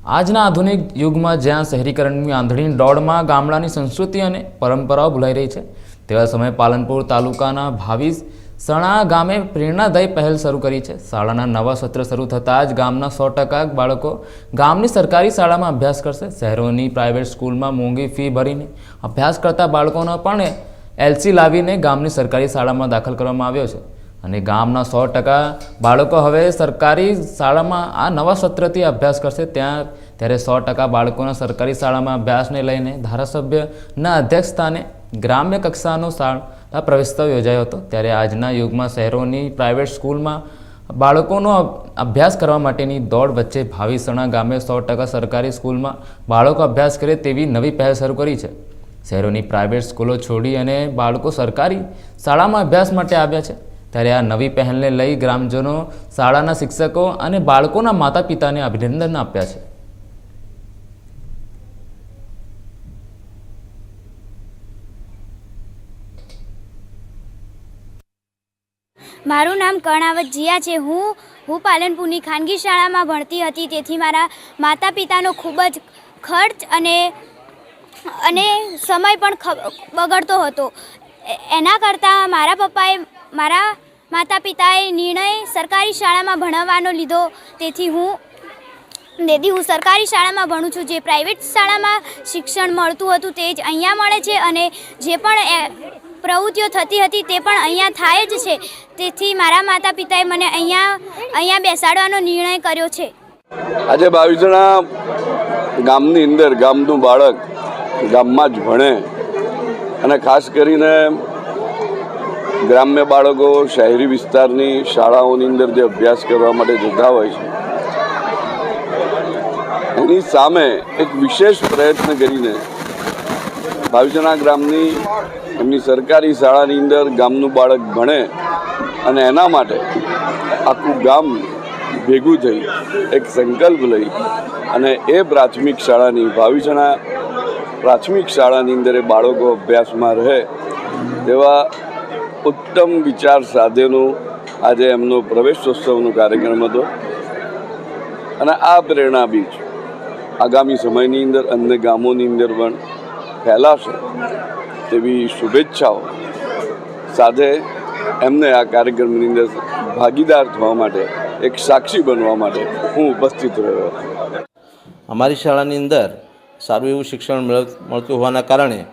આજના આધુનિક યુગમાં જ્યાં શહેરીકરણની આંધળીની દોડમાં ગામડાની સંસ્કૃતિ અને પરંપરાઓ ભૂલાઈ રહી છે, તેવા સમયે પાલનપુર તાલુકાના ભાવિસ સણા ગામે પ્રેરણાદાયી પહેલ શરૂ કરી છે. શાળાના નવા સત્ર શરૂ થતાં જ ગામના સો ટકા બાળકો ગામની સરકારી શાળામાં અભ્યાસ કરશે. શહેરોની પ્રાઇવેટ સ્કૂલમાં મોંઘી ફી ભરીને અભ્યાસ કરતા બાળકોનો પણ એલસી લાવીને ગામની સરકારી શાળામાં દાખલ કરવામાં આવ્યો છે. અને ગામના સો ટકા બાળકો હવે સરકારી શાળામાં આ નવા સત્રથી અભ્યાસ કરશે. ત્યાં ત્યારે સો ટકા બાળકોના સરકારી શાળામાં અભ્યાસને લઈને ધારાસભ્યના અધ્યક્ષ સ્થાને ગ્રામ્ય કક્ષાનો શાળા પ્રવેશોત્સવ યોજાયો હતો. ત્યારે આજના યુગમાં શહેરોની પ્રાઇવેટ સ્કૂલમાં બાળકોનો અભ્યાસ કરવા માટેની દોડ વચ્ચે ભાવિસણા ગામે સો ટકા સરકારી સ્કૂલમાં બાળકો અભ્યાસ કરે તેવી નવી પહેલ શરૂ કરી છે. શહેરોની પ્રાઇવેટ સ્કૂલો છોડી અને બાળકો સરકારી શાળામાં અભ્યાસ માટે આવ્યા છે. ત્યારે આ નવી પહેલને લઈ ગ્રામજનો, શાળાના શિક્ષકો અને બાળકોના માતા પિતાને અભિનંદન આપ્યા છે. મારું નામ કર્ણાવત જીયા છે. હું હું પાલનપુરની ખાનગી શાળામાં ભણતી હતી. તેથી મારા માતા પિતાનો ખૂબ જ ખર્ચ અને અને સમય પણ બગડતો હતો. એના કરતાં મારા પપ્પાએ મારા માતા પિતાએ નિર્ણય સરકારી શાળામાં ભણાવવાનો લીધો. તેથી હું તેથી હું સરકારી શાળામાં ભણું છું. જે પ્રાઇવેટ શાળામાં શિક્ષણ મળતું હતું તે જ અહીંયા મળે છે અને જે પણ પ્રવૃત્તિઓ થતી હતી તે પણ અહીંયા થાય જ છે. તેથી મારા માતા પિતાએ મને અહીંયા અહીંયા બેસાડવાનો નિર્ણય કર્યો છે. આજે બાવીસણા ગામની અંદર, ગામનું બાળક ગામમાં જ ભણે. અને ખાસ કરીને ગ્રામ્ય બાળકો શહેરી વિસ્તારની શાળાઓની અંદર જે અભ્યાસ કરવા માટે જતા હોય છે, એની સામે એક વિશેષ પ્રયત્ન કરીને ભાવિજના ગ્રામની એમની સરકારી શાળાની અંદર ગામનું બાળક ભણે અને એના માટે આખું ગામ ભેગું થઈ એક સંકલ્પ લઈ અને એ પ્રાથમિક શાળાની ભાવિસણા પ્રાથમિક શાળાની અંદર એ બાળકો અભ્યાસમાં રહે તેવા ઉત્તમ વિચાર સાધેનો આજે એમનો પ્રવેશોત્સવનો કાર્યક્રમ હતો. અને આ પ્રેરણા બીજ આગામી સમયની અંદર અન્ય ગામોની અંદર પણ ફેલાશે તેવી શુભેચ્છાઓ સાથે એમને આ કાર્યક્રમની અંદર ભાગીદાર થવા માટે, એક સાક્ષી બનવા માટે હું ઉપસ્થિત રહ્યો અમારી શાળાની અંદર સારું એવું શિક્ષણ મળ- મળતું હોવાના કારણે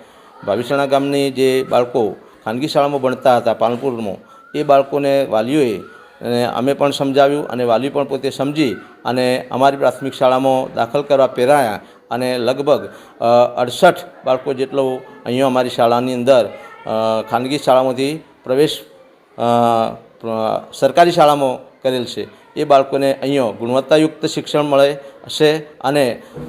ભાવિસણા ગામની જે બાળકો ખાનગી શાળામાં ભણતા હતા, પાલનપુરમાં. એ બાળકોને વાલીઓએ, અને અમે પણ સમજાવ્યું અને વાલી પણ પોતે સમજી અને અમારી પ્રાથમિક શાળામાં દાખલ કરવા પ્રેરાયા અને લગભગ અડસઠ બાળકો જેટલો અહીંયા અમારી શાળાની અંદર ખાનગી શાળામાંથી પ્રવેશ સરકારી શાળામાં કરેલ છે. એ બાળકોને અહીંયા ગુણવત્તાયુક્ત શિક્ષણ મળે છે અને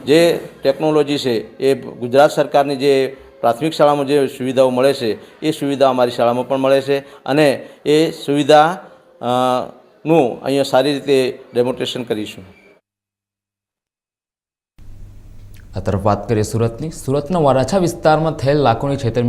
જે ટેકનોલોજી છે એ ગુજરાત સરકારની જે પ્રાથમિક શાળામાં જે સુવિધાઓ મળે છે, એ સુવિધા અમારી શાળામાં પણ મળે છે અને એ સુવિધા નું અહીંયા સારી રીતે ડેમોન્સ્ટ્રેશન કરીશું. આ તરફ વાત કરીએ સુરતની. સુરતના વરાછા વિસ્તારમાં થયેલ લાખોની છેતરપિંડી